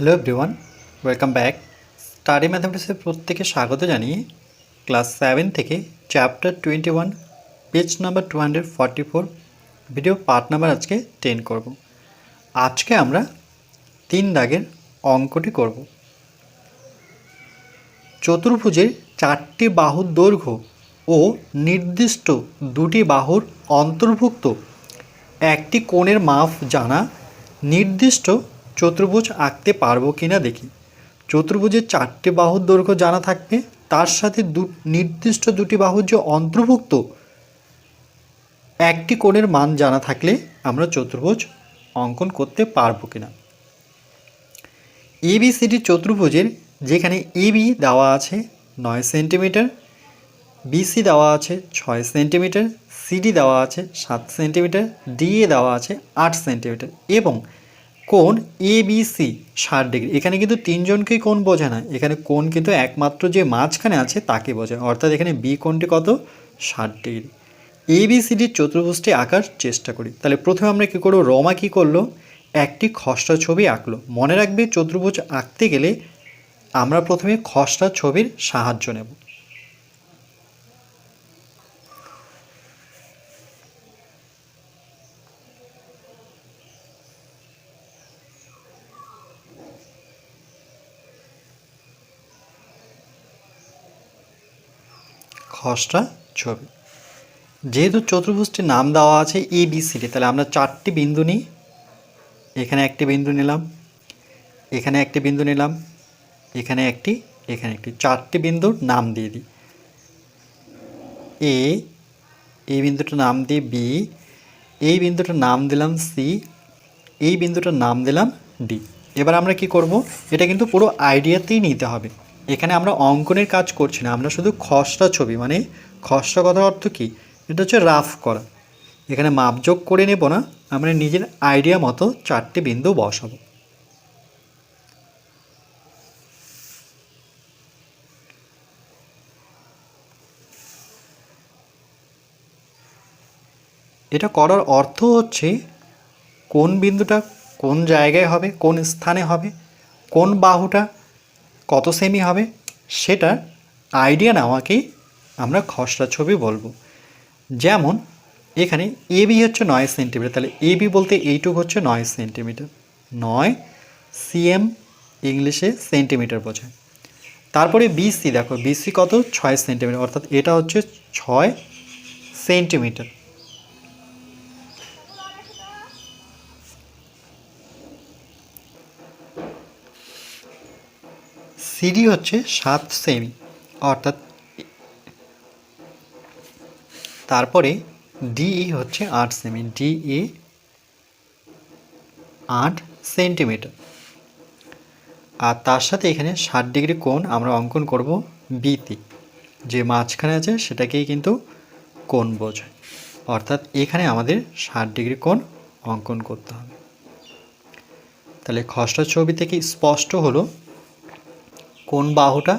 Hello everyone welcome back study ম্যাথামেটিক্সের প্রত্যেকে স্বাগত জানিয়ে ক্লাস সেভেন থেকে chapter twenty one page number two hundred forty four video part number আজকে ten করব। আজকে আমরা তিন দাগের অঙ্কটি করব। চতুর্ভুজের চারটি বাহুর দৈর্ঘ্য ও নির্দিষ্ট দুটি বাহুর অন্তর্ভুক্ত একটি কোণের মাপ জানা নির্দিষ্ট চতুর্ভুজ আঁকতে পারব কি না দেখি। চতুর্ভুজের চারটি বাহুর দৈর্ঘ্য জানা থাকবে। তার সাথে দু নির্দিষ্ট দুটি বাহুর যে অন্তর্ভুক্ত, একটি কোণের মান জানা থাকলে আমরা চতুর্ভুজ অঙ্কন করতে পারব কিনা। এবিসিডি চতুর্ভুজের যেখানে এবি দেওয়া আছে নয় সেন্টিমিটার বিসি দেওয়া আছে ছয় সেন্টিমিটার সিডি দেওয়া আছে সাত সেন্টিমিটার ডিএ দেওয়া আছে আট সেন্টিমিটার এবং কোণ এ বি সি ষাট ডিগ্রি। এখানে কিন্তু তিনজনকেই কোন বোঝায় না। এখানে কোন কিন্তু একমাত্র যে মাঝখানে আছে, তাকে বোঝায় অর্থাৎ এখানে বি কোনটি কত? ষাট ডিগ্রি। এ বি সি ডির চতুর্ভুজটি আঁকার চেষ্টা করি। তাহলে প্রথমে আমরা কী করব? রমা কী করল? একটি খসড়া ছবি আঁকলো। মনে রাখবে, চতুর্ভুজ আঁকতে গেলে আমরা প্রথমে খসড়া ছবির সাহায্য নেব। খসড়া ছবি। যেহেতু চতুর্ভুজটির নাম দেওয়া আছে এ বি সি ডি তাহলে আমরা চারটি বিন্দু নিই। এখানে একটি বিন্দু নিলাম, এখানে একটি বিন্দু নিলাম, এখানে একটি এখানে একটি। চারটি বিন্দুর নাম দিয়ে দিই। এ এই বিন্দুটার নাম দিই বি এই বিন্দুটার নাম দিলাম সি এই বিন্দুটার নাম দিলাম ডি এবার আমরা কি করব? এটা কিন্তু পুরো আইডিয়াতেই নিতে হবে। এখানে আমরা অঙ্কনের কাজ করছি না, আমরা শুধু খসড়া ছবি মানে খসড়া কথার অর্থ কী? এটা হচ্ছে রাফ করা। এখানে মাপযোগ করে নেব না, আমরা নিজের আইডিয়া মতো চারটি বিন্দু বসাবো। এটা করার অর্থ হচ্ছে কোন বিন্দুটা কোন জায়গায় হবে, কোন স্থানে হবে, কোন বাহুটা কত সেমি হবে? সেটা আইডিয়া নেওয়াকেই আমরা খসড়া ছবি বলব। যেমন, এখানে এবি হচ্ছে নয় সেন্টিমিটার, তাহলে এবি বলতে এইটুক হচ্ছে নয় সেন্টিমিটার। নয় সিএম ইংলিশে সেন্টিমিটার বোঝায়। তারপরে বিসি দেখো বিসি কত? ছয় সেন্টিমিটার, অর্থাৎ এটা হচ্ছে ছয় সেন্টিমিটার। সিডি হচ্ছে সাত সেমি অর্থাৎ তারপরে ডিই হচ্ছে আট সেমি ডিএ আট সেন্টিমিটার। আর তার সাথে এখানে ষাট ডিগ্রি কোণ আমরা অঙ্কন করব বিতে যে মাঝখানে আছে সেটাকেই কিন্তু কোণ বোঝায়, অর্থাৎ এখানে আমাদের ষাট ডিগ্রি কোণ অঙ্কন করতে হবে। তাহলে খসড়া ছবি থেকে স্পষ্ট হলো বাহুটা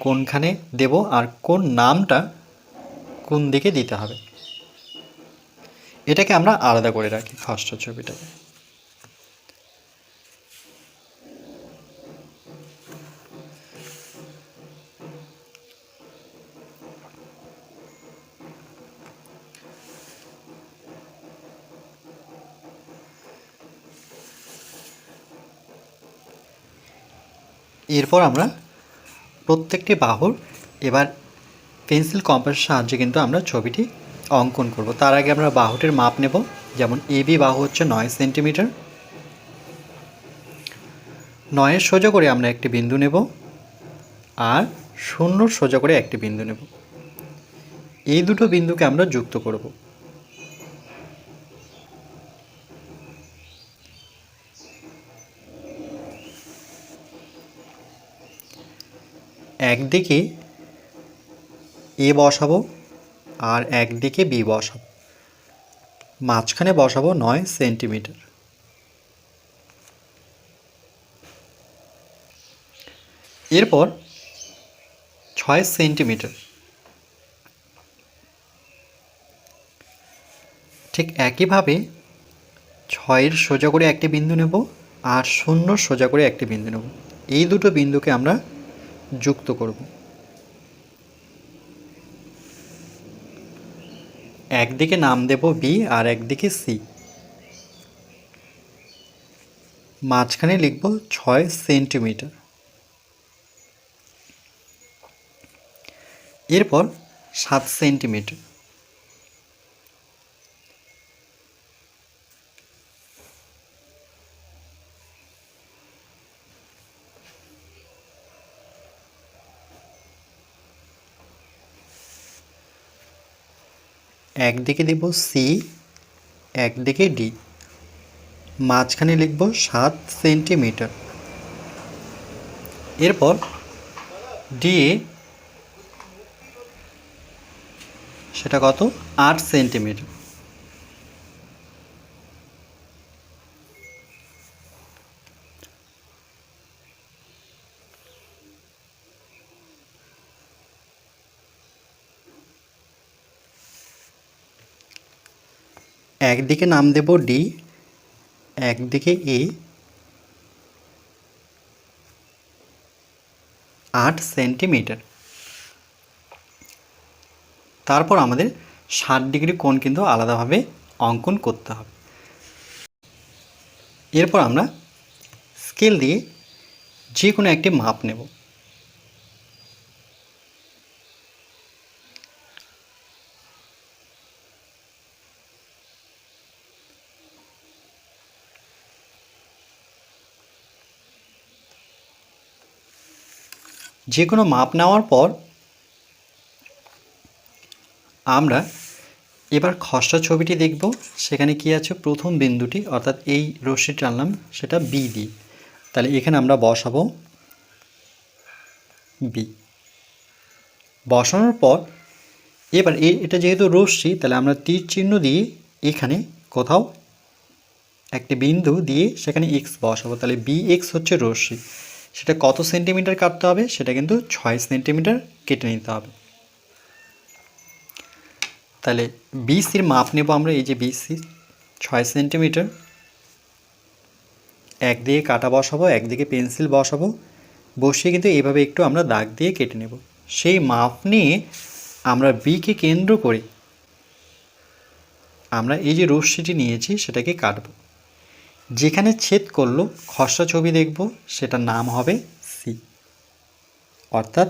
কোনখানে দেব আর কোন নামটা কোন দিকে দিতে হবে? এটাকে আমরা আলাদা করে রাখি ফার্স্ট ছবিটাকে এরপর আমরা প্রত্যেকটি বাহুর এবার পেন্সিল কম্পাসের সাহায্যে কিন্তু আমরা ছবিটি অঙ্কন করব। তার আগে আমরা বাহুটির মাপ নেব। যেমন এবি বাহু হচ্ছে নয় সেন্টিমিটার। নয়ের সোজা করে আমরা একটি বিন্দু নেব আর শূন্যর সোজা করে একটি বিন্দু নেব। এই দুটো বিন্দুকে আমরা যুক্ত করব। একদিকে এ বসাবো আর একদিকে বি বসাবো। মাঝখানে বসাবো নয় সেন্টিমিটার। এরপর ছয় সেন্টিমিটার। ঠিক একইভাবে ছয়ের সোজা করে একটি বিন্দু নেব আর শূন্য সোজা করে একটি বিন্দু নেব। এই দুটো বিন্দুকে আমরা যুক্ত করব। একদিকে নাম দেব বি আর একদিকে সি মাঝখানে লিখব ছয় সেন্টিমিটার। এরপর সাত সেন্টিমিটার। একদিকে দেব সি একদিকে ডি মাঝখানে লিখব সাত সেন্টিমিটার। এরপর ডি সেটা কত? আট সেন্টিমিটার। একদিকে নাম দেব ডি একদিকে এ আট সেন্টিমিটার। তারপর আমাদের ষাট ডিগ্রি কোণ কিন্তু আলাদাভাবে অঙ্কন করতে হবে। এরপর আমরা স্কেল দিয়ে যে কোনো একটি মাপ নেব। যে কোনো মাপ নেওয়ার পর আমরা এবার খসড়া ছবিটি দেখব। সেখানে কি আছে? প্রথম বিন্দুটি, অর্থাৎ এই রশ্মিটি টানলাম সেটা বি দিয়ে। তাহলে এখানে আমরা বসাবো বি বসানোর পর, এবার এটা যেহেতু রশ্মি, তাহলে আমরা তীর চিহ্ন দিয়ে এখানে কোথাও একটি বিন্দু দিয়ে সেখানে এক্স বসাবো। তাহলে বি এক্স হচ্ছে রশ্মি। সেটা কত সেন্টিমিটার কাটতে হবে? সেটা কিন্তু ছয় সেন্টিমিটার কেটে নিতে হবে। তাহলে বিসির মাপ নেব আমরা, এই যে বিসি ছয় সেন্টিমিটার। একদিকে কাটা বসাবো একদিকে পেন্সিল বসাবো। বসিয়ে কিন্তু এইভাবে একটু আমরা দাগ দিয়ে কেটে নেব। সেই মাপ নিয়ে আমরা বিকে কেন্দ্র করে আমরা এই যে রশ্মিটি নিয়েছি, সেটাকে কাটব। যেখানে ছেদ করল, খসড়া ছবি দেখব, সেটার নাম হবে সি অর্থাৎ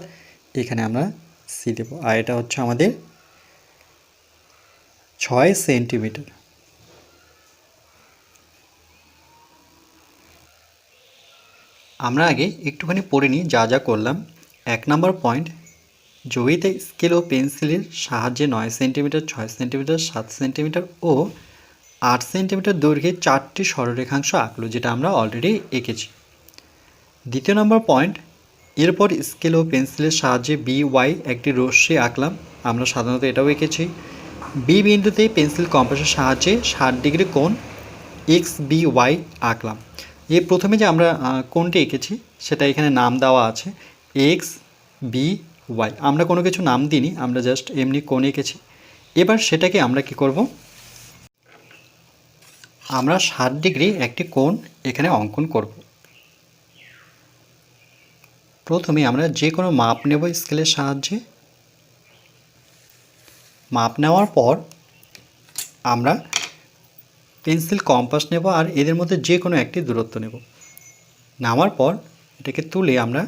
এখানে আমরা সি দেব। আর এটা হচ্ছে আমাদের ছয় সেন্টিমিটার। আমরা আগে একটুখানি পড়ে নিই, যা যা করলাম। এক নম্বর পয়েন্ট, জড়িতে স্কেল ও পেন্সিলের সাহায্যে নয় সেন্টিমিটার, ছয় সেন্টিমিটার, সাত সেন্টিমিটার ও আট সেন্টিমিটার দৈর্ঘ্যে চারটি সরলরেখাংশ আঁকলো, যেটা আমরা অলরেডি এঁকেছি। দ্বিতীয় নম্বর পয়েন্ট এরপর স্কেল ও পেন্সিলের সাহায্যে বি ওয়াই একটি রশ্মি আঁকলাম, আমরা সাধারণত এটাও এঁকেছি। বি বিন্দুতে পেন্সিল কম্পাসের সাহায্যে ষাট ডিগ্রি কোণ এক্স বি ওয়াই আঁকলাম। এর প্রথমে যে আমরা কোণটি এঁকেছি, সেটা এখানে নাম দেওয়া আছে এক্স বি ওয়াই আমরা কোনো কিছু নাম দিইনি, আমরা জাস্ট এমনি কোণ এঁকেছি। এবার সেটাকে আমরা কি করব? আমরা ষাট ডিগ্রি একটি কোণ এখানে অঙ্কন করব। প্রথমে আমরা যে কোনো মাপ নেব স্কেলের সাহায্যে। মাপ নেওয়ার পর আমরা পেন্সিল কম্পাস নেব আর এদের মধ্যে যে কোনো একটি দূরত্ব নেব। নামার পর এটাকে তুলে আমরা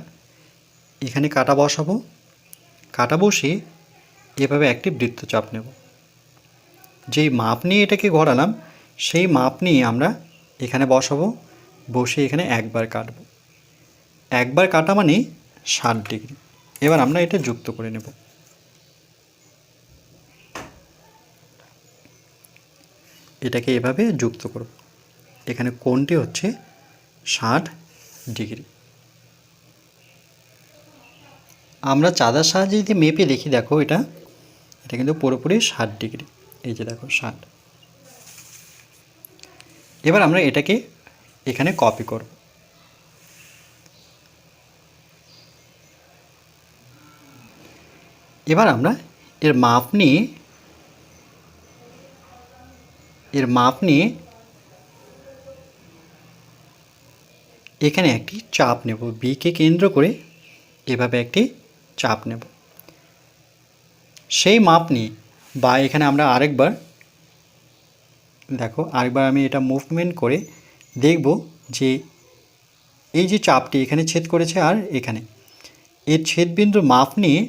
এখানে কাটা বসাবো। কাটা বসিয়ে এভাবে একটি বৃত্তচাপ নেব। যেই মাপ নিয়ে এটাকে ঘোরালাম সেই মাপ নিয়ে আমরা এখানে বসাবো, বসে এখানে একবার কাটবো। একবার কাটা মানে ষাট ডিগ্রি। এবার আমরা এটা যুক্ত করে নেব। এটাকে এভাবে যুক্ত করব। এখানে কোণটি হচ্ছে ষাট ডিগ্রি। আমরা চাঁদার সাহায্যে যদি মেপে দেখি, দেখো এটা এটা কিন্তু পুরোপুরি ষাট ডিগ্রি। এই যে দেখো, ষাট। এবার আমরা এটাকে এখানে কপি করব। এবার আমরা এর মাপ নিয়ে, এর মাপ নিয়ে এখানে একটি চাপ নেব। বিকে কেন্দ্র করে এভাবে একটি চাপ নেব। সেই মাপ নিয়ে বা এখানে আমরা আরেকবার দেখো, আরেকবার আমি এটা মুভমেন্ট করে দেখব যে এই যে চাপটি এখানে ছেদ করেছে আর এখানে। এর ছেদবিন্দুর মাপ নিয়ে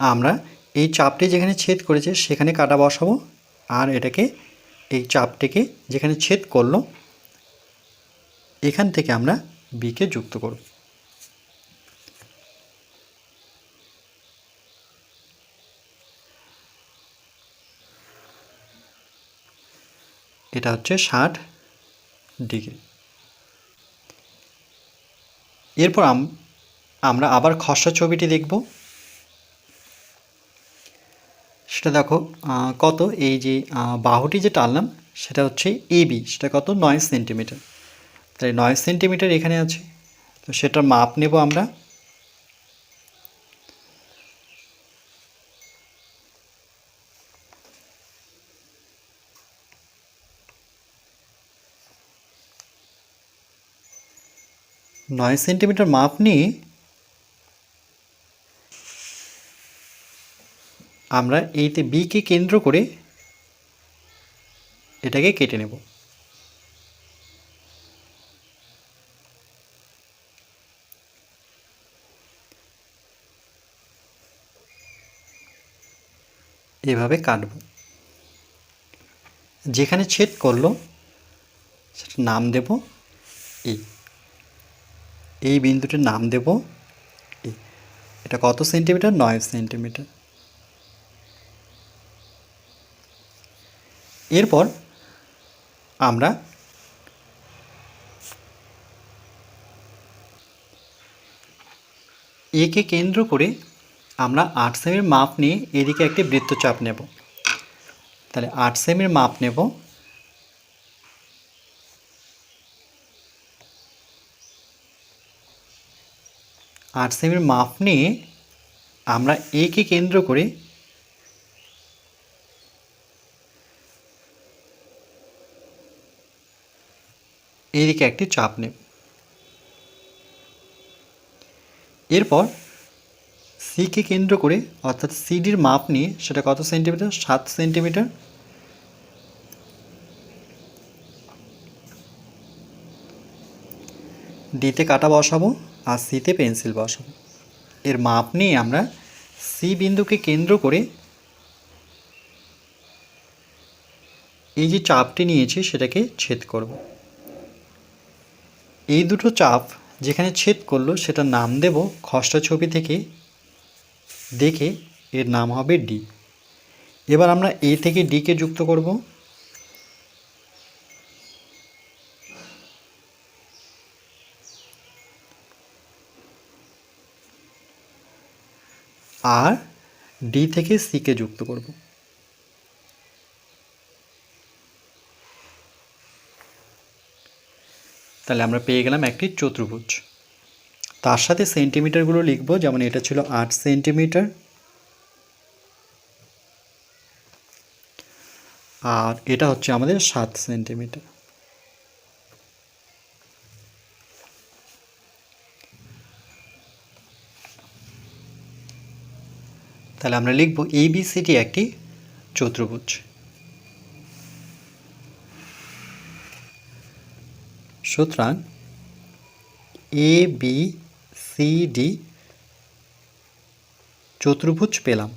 আমরা এই চাপটি যেখানে ছেদ করেছে সেখানে কাটা বসাবো আর এটাকে এই চাপটিকে যেখানে ছেদ করল, এখান থেকে আমরা বিকে যুক্ত করব। এটা হচ্ছে ষাট ডিগ্রি। এরপর আম- আমরা আবার খসড়া ছবিটি দেখব। সেটা দেখো কত? এই যে বাহুটি যে টানলাম, সেটা হচ্ছে এবি সেটা কত? নয় সেন্টিমিটার। তাই নয় সেন্টিমিটার এখানে আছে। তো সেটার মাপ নেব আমরা। নয় সেন্টিমিটার মাপ নিয়ে আমরা এইতে বিকে কেন্দ্র করে এটাকে কেটে নেব। এভাবে কাটব। যেখানে ছেদ করল সেটা নাম দেব এই এই বিন্দুটির নাম দেব এটা কত সেন্টিমিটার? নয় সেন্টিমিটার। এরপর আমরা একে কেন্দ্র করে আমরা আট সেমির মাপ নিয়ে এদিকে একটি বৃত্তচাপ নেব। তাহলে আট সেমির মাপ নেব। আট সেমির মাপ নিয়ে আমরা একে কেন্দ্র করে এদিকে একটি চাপ নেব। এরপর সিকে কেন্দ্র করে, অর্থাৎ সিডির মাপ নিয়ে, সেটা কত সেন্টিমিটার সাত সেন্টিমিটার ডিতে কাটা বসাবো আর সিতে পেন্সিল বসাবো। এর মাপ নিয়ে আমরা সি বিন্দুকে কেন্দ্র করে এই যে চাপটি নিয়েছি সেটাকে ছেদ করব। এই দুটো চাপ যেখানে ছেদ করল সেটা নাম দেব খসড়া ছবি থেকে দেখে এর নাম হবে ডি। এবার আমরা এ থেকে ডিকে যুক্ত করব। আর ডি থেকে সিকে যুক্ত করব। তাহলে আমরা পেয়ে গেলাম একটি চতুর্ভুজ। তার সাথে সেন্টিমিটারগুলো লিখব, যেমন এটা ছিল আট সেন্টিমিটার আর এটা হচ্ছে আমাদের সাত সেন্টিমিটার তাহলে আমরা লিখব এবিসিটি একটি চতুর্ভুজ। সুতরাং এ বি সি ডি চতুর্ভুজ পেলাম।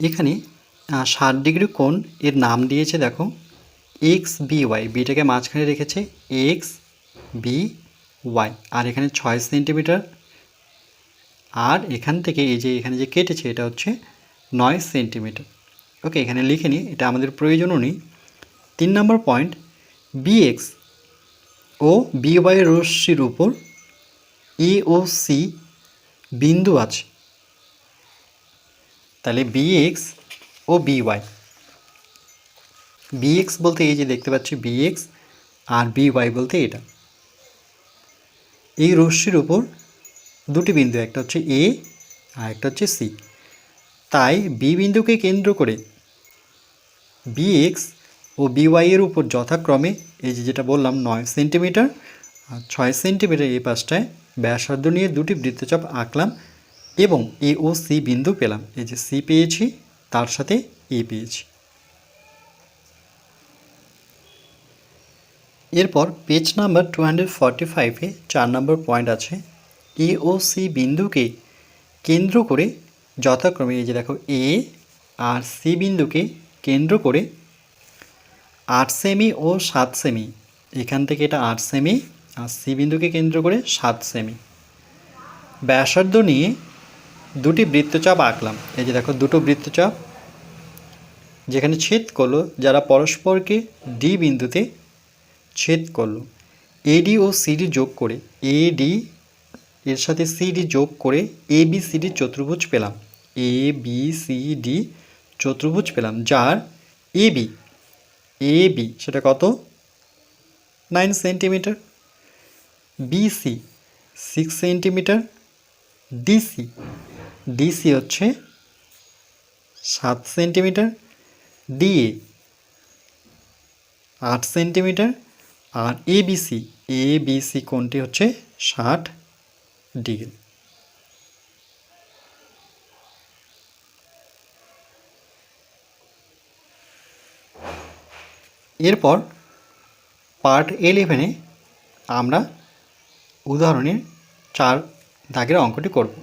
এখানে ষাট ডিগ্রি কোণ এর নাম দিয়েছে, দেখো এক্স বি ওয়াই বিটাকে মাঝখানে রেখেছে এক্স বি ওয়াই আর এখানে ছয় সেন্টিমিটার। আর এখান থেকে এই যে এখানে যে কেটেছে, এটা হচ্ছে নয় সেন্টিমিটার। ওকে এখানে লিখে নিই এটা আমাদের প্রয়োজনও নেই। তিন নম্বর পয়েন্ট বিএক্স ও বিওয়াই রশ্মির উপর এ ও সি বিন্দু আছে। তাহলে বিএক্স ও বিওয়াই বিএক্স বলতে এই যে দেখতে পাচ্ছি বিএক্স আর বিওয়াই বলতে এটা। এই রশ্মির উপর দুটি বিন্দু, একটা হচ্ছে এ আর একটা হচ্ছে সি তাই বি বিন্দুকে কেন্দ্র করে বিএক্স ও বিওয়াই এর উপর যথাক্রমে, এই যে যেটা বললাম নয় সেন্টিমিটার আর ছয় সেন্টিমিটার এই পাশটায় ব্যাসার্ধ নিয়ে দুটি বৃত্তচাপ আঁকলাম। এবং এ ও সি বিন্দু পেলাম। এই যে সি পেয়েছি, তার সাথে এ পেয়েছি। এরপর page number two hundred forty ফাইভে চার নম্বর পয়েন্ট আছে। এ ও সি বিন্দুকে কেন্দ্র করে যথাক্রমে এই যে দেখো এ আর সি বিন্দুকে কেন্দ্র করে আট সেমি ও সাত সেমি এখান থেকে এটা আট সেমি আর সি বিন্দুকে কেন্দ্র করে সাত সেমি ব্যাসার্ধ নিয়ে দুটি বৃত্তচাপ আঁকলাম। এই যে দেখো, দুটো বৃত্তচাপ, যেখানে ছেদ করল, যারা পরস্পরকে ডি বিন্দুতে ছেদ করল। এডি ও সিডি যোগ করে এডি এর সাথে সিডি যোগ করে এ বি সিডি চতুর্ভুজ পেলাম। এ বি সি ডি চতুর্ভুজ পেলাম, যার এ বি এ বি সেটা কত? Nine centimetre BC six centimetre DC DC হচ্ছে সাত সেন্টিমিটার ডিএ আট সেন্টিমিটার আর এবিসি এবিসি কোণটি হচ্ছে ষাট ডিগ্রি। এরপর পার্ট ইলেভেনে আমরা উদাহরণের চার দাগের অঙ্কটি করব।